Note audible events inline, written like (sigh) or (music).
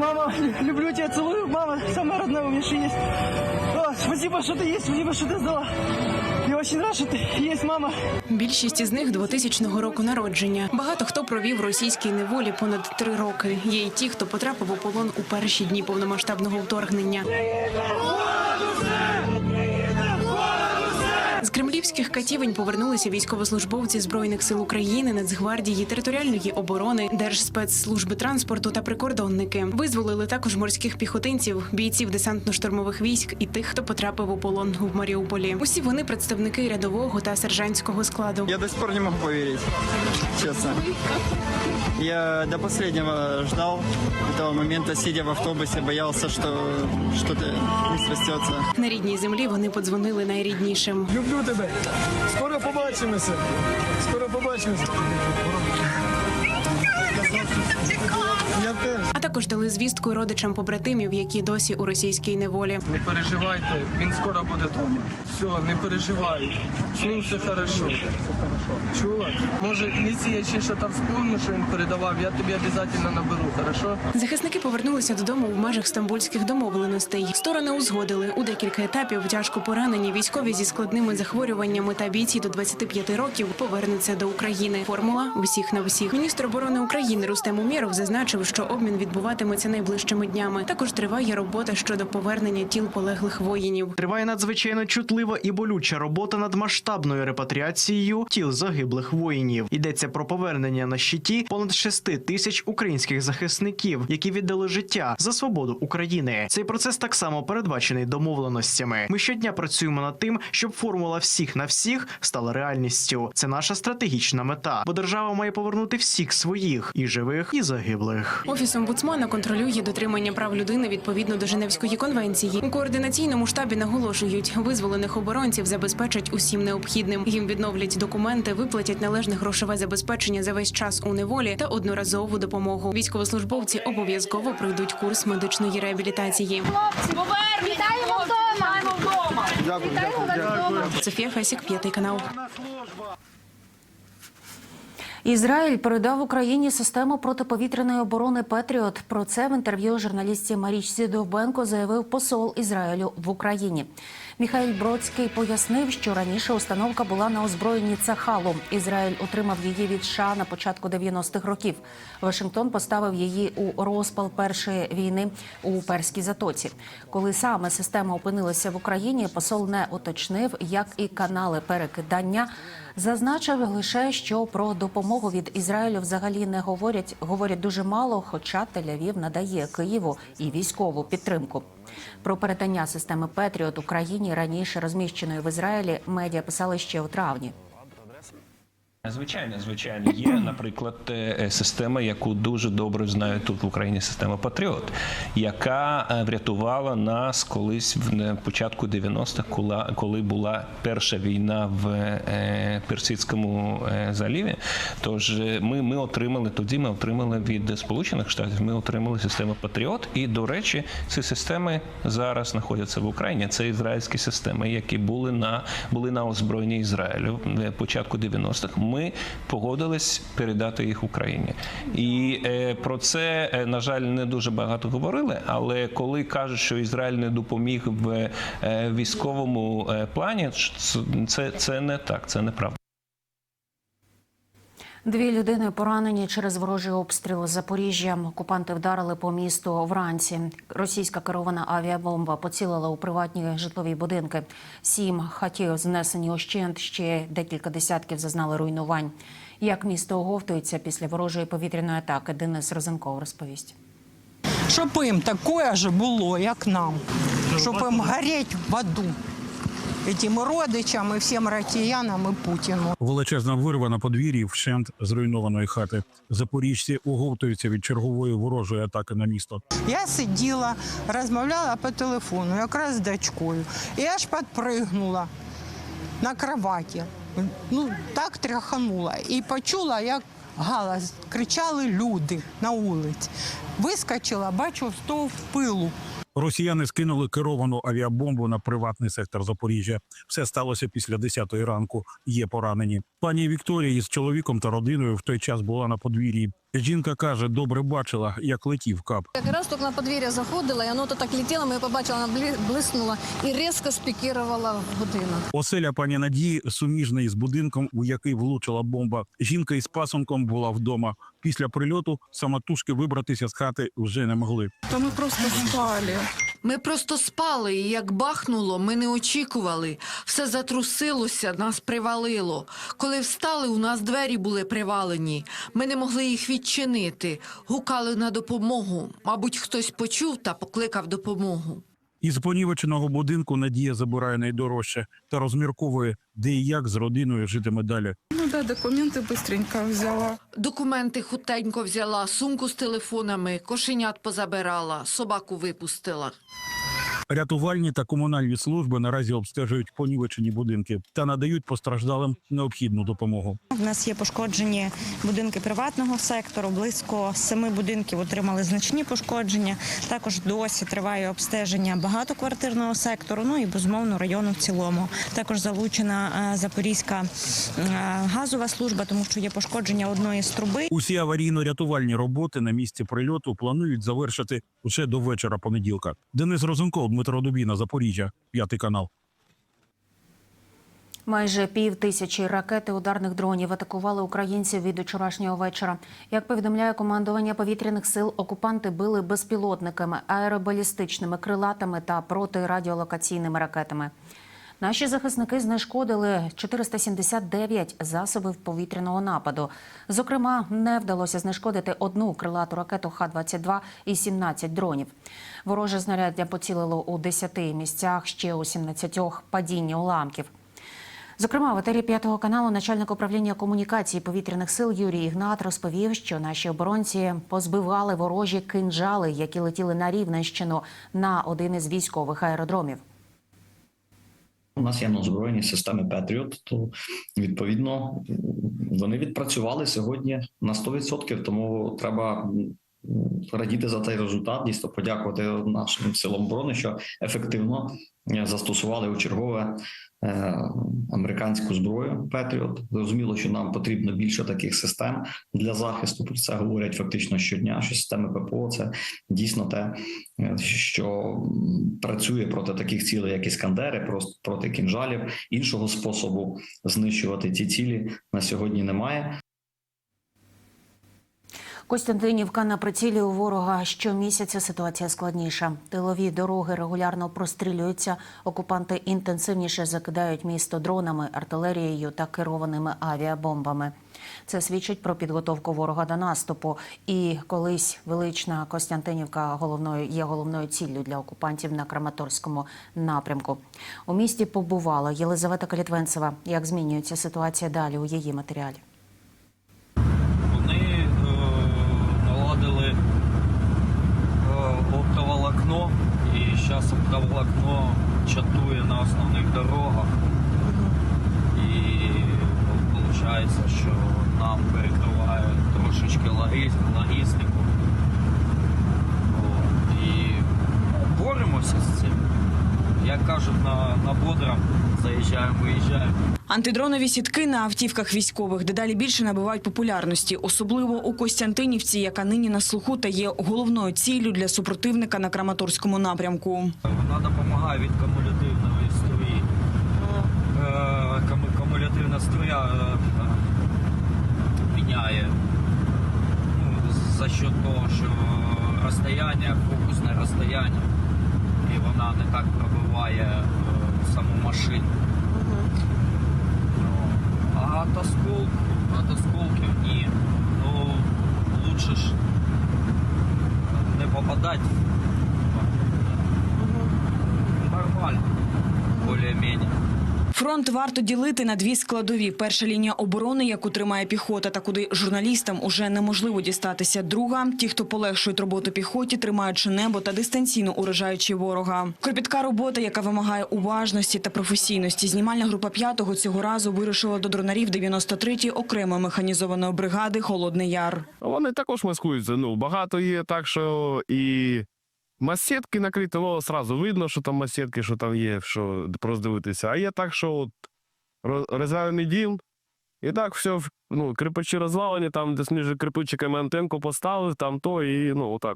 Мама, люблю тебя, целую. Мама, самая родная у меня что есть. О, спасибо, что ты есть, спасибо, что ты сдала. Я очень рад, что ты есть, мама. Більшість із них 2000 року народження. Багато хто провів в російській неволі понад три роки. Є й ті, хто потрапив у полон у перші дні повномасштабного вторгнення. З кремлівських катівень повернулися військовослужбовці збройних сил України, Нацгвардії, територіальної оборони, Держспецслужби транспорту та прикордонники. Визволили також морських піхотинців, бійців десантно-штурмових військ і тих, хто потрапив у полон в Маріуполі. Усі вони представники рядового та сержантського складу. Я до сих пор не могу поверить, честно. Я до последнего ждал этого момента, сидя в автобусе, боялся, что что-то не. На рідній землі вони подзвонили найріднішим. Люблю тебе. Скоро побачимося. Скоро побачимося. Також дали звістку родичам побратимів, які досі у російській неволі. Не переживайте, він скоро буде вдома. Все, не переживай. З все хорошо. Чула? Може, якщо я ще що там вспомню, що він передавав, я тобі обов'язково наберу, хорошо? Захисники повернулися додому в межах стамбульських домовленостей. Сторони узгодили у декілька етапів тяжко поранені військові зі складними захворюваннями та бійці до 25 років повернуться до України. Формула всіх на всіх. Міністр оборони України Рустем Умєров зазначив, що обмін відбуватиметься найближчими днями. Також триває робота щодо повернення тіл полеглих воїнів. Триває надзвичайно чутлива і болюча робота над масштабною репатріацією тіл загиблих воїнів. Йдеться про повернення на щиті понад 6 тисяч українських захисників, які віддали життя за свободу України. Цей процес так само передбачений домовленостями. Ми щодня працюємо над тим, щоб формула всіх на всіх стала реальністю. Це наша стратегічна мета, бо держава має повернути всіх своїх і живих, і загиблих. Офіс омбудсмана контролює дотримання прав людини відповідно до Женевської конвенції. У координаційному штабі наголошують, визволених оборонців забезпечать усім необхідним. Їм відновлять документи, виплатять належне грошове забезпечення за весь час у неволі та одноразову допомогу. Військовослужбовці обов'язково пройдуть курс медичної реабілітації. Вітаємо вдома! Вітаємо вдома! Софія Фесік, п'ятий канал. Ізраїль передав Україні систему протиповітряної оборони Петріот. Про це в інтерв'ю журналістці Марічці Довбенко заявив посол Ізраїлю в Україні. Міхаїл Бродський пояснив, що раніше установка була на озброєнні Цахалу. Ізраїль отримав її від США на початку 90-х років. Вашингтон поставив її у розпал першої війни у Перській затоці. Коли саме система опинилася в Україні, посол не уточнив, як і канали перекидання. Зазначив лише, що про допомогу від Ізраїлю взагалі не говорять. Говорять дуже мало, хоча Тель-Авів надає Києву і військову підтримку. Про передання системи Петріот Україні раніше розміщеної в Ізраїлі медіа писали ще у травні. Звичайно, звичайно, є, (clears throat) наприклад, е, система, яку дуже добре знають тут в Україні, система Патріот, яка е, врятувала нас колись в е, початку 90-х, коли, була перша війна в е, Персидському е, заліві. Тож е, ми, ми отримали тоді, ми отримали від Сполучених Штатів, ми отримали систему Патріот. І, до речі, ці системи зараз знаходяться в Україні. Це ізраїльські системи, які були на були на озброєнні Ізраїлю в початку 90-х. Ми погодились передати їх Україні, і е, про це е, на жаль не дуже багато говорили. Але коли кажуть, що Ізраїль не допоміг в е, військовому плані, це, це не так, це неправда. Дві людини поранені через ворожий обстріл Запоріжжя. Окупанти вдарили по місту вранці. Російська керована авіабомба поцілила у приватні житлові будинки. Сім хатів знесені ощент, ще декілька десятків зазнали руйнувань. Як місто оговтується після ворожої повітряної атаки, Денис Розенков розповість. щоб їм таке ж було, як нам, щоб їм горіти в аду. Этим родичам і всім росіянам і Путіну. Величезна вирва на подвір'ї вщент зруйнованої хати. Запоріжці оговтуються від чергової ворожої атаки на місто. Я сиділа, розмовляла по телефону, якраз з дочкою. І аж підпригнула на кроваті. Ну, так тряханула. І почула, як галас, кричали люди на вулиці. Вискочила, бачу стовп пилу. Росіяни скинули керовану авіабомбу на приватний сектор Запоріжжя. Все сталося після 10-ї ранку. Є поранені. Пані Вікторія із чоловіком та родиною в той час була на подвір'ї. Жінка каже, добре бачила, як летів кап. Якраз тільки на подвір'я заходила, і воно то так летіло, ми побачили, вона блі- блиснула і різко спікірувала в будинок. Оселя пані Надії суміжна із будинком, у який влучила бомба. Жінка із пасунком була вдома. Після прильоту самотужки вибратися з хати вже не могли. То ми просто спали. Ми просто спали, і як бахнуло, ми не очікували. Все затрусилося, нас привалило. Коли встали, у нас двері були привалені. Ми не могли їх відчинити. Гукали на допомогу. Мабуть, хтось почув та покликав допомогу. Із понівеченого будинку Надія забирає найдорожче та розмірковує, де і як з родиною житиме далі. Да, документи быстренько взяла. Документи хутенько взяла, сумку з телефонами, кошенят позабирала, собаку випустила. Рятувальні та комунальні служби наразі обстежують понівечені будинки та надають постраждалим необхідну допомогу. У нас є пошкоджені будинки приватного сектору. Близько семи будинків отримали значні пошкодження. Також досі триває обстеження багатоквартирного сектору. Ну і безумовно району в цілому. Також залучена е, Запорізька е, газова служба, тому що є пошкодження одної з труби. Усі аварійно-рятувальні роботи на місці прильоту планують завершити уже до вечора понеділка. Денис Розенков, Дмитро Дубіна, Запоріжжя, п'ятий канал. Майже пів тисячі ракет і ударних дронів атакували українців від вчорашнього вечора. Як повідомляє командування повітряних сил, окупанти били безпілотниками, аеробалістичними крилатами та протирадіолокаційними ракетами. Наші захисники знешкодили 479 засобів повітряного нападу. Зокрема, не вдалося знешкодити одну крилату ракету Х-22 і 17 дронів. Вороже знаряддя поцілило у 10 місцях, ще у 17 падіння уламків. Зокрема, в етері п'ятого каналу начальник управління комунікації повітряних сил Юрій Ігнат розповів, що наші оборонці позбивали ворожі кинджали, які летіли на Рівненщину на один із військових аеродромів. У нас є на озброєні системи Patriot, то відповідно вони відпрацювали сьогодні на 100%, тому треба радіти за цей результат. Дійсно подякувати нашим силам оборони, що ефективно е, застосували у чергове е, американську зброю Patriot. Зрозуміло, що нам потрібно більше таких систем для захисту. Про це говорять фактично щодня. Що системи ППО це дійсно те, е, що працює проти таких цілей, як іскандери, проти кінжалів. Іншого способу знищувати ці цілі на сьогодні немає. Костянтинівка на прицілі у ворога щомісяця ситуація складніша. Тилові дороги регулярно прострілюються. Окупанти інтенсивніше закидають місто дронами, артилерією та керованими авіабомбами. Це свідчить про підготовку ворога до наступу. І колись велична Костянтинівка головною є головною ціллю для окупантів на Краматорському напрямку. У місті побувала Єлизавета Калітвенцева. Як змінюється ситуація далі у її матеріалі? І зараз оптоволокно чатує на основних дорогах. І виходить, що нам перекриває трошечки логістику. От. І ну, боремося з цим. Як кажуть, на, на бодром заїжджаємо, виїжджаємо. Антидронові сітки на автівках військових дедалі більше набувають популярності, особливо у Костянтинівці, яка нині на слуху та є головною ціллю для супротивника на Краматорському напрямку. Вона допомагає від кумулятивної струї. Е, Кумулятивна струя е, міняє ну, за счет того, що розстояння, фокусне розстояння, і вона не так пробиває е, саму машину. От от осколків ні. Ну, лучше ж не попадати. Фронт варто ділити на дві складові: перша лінія оборони, яку тримає піхота, та куди журналістам уже неможливо дістатися. Друга ті, хто полегшують роботу піхоті, тримаючи небо та дистанційно уражаючи ворога. Кропітка робота, яка вимагає уважності та професійності. Знімальна група п'ятого цього разу вирушила до дронарів 93-ї окремої механізованої бригади Холодний Яр. Вони також маскуються. Ну, багато є, так що і масетки накриті, ну, одразу видно, що там масетки, що там є, що роздивитися. А є так, що от роз- розвалений дім, І так все, ну, кирпичі розвалені, там десь між кирпичиками антенку поставив, там то, і ну, отак.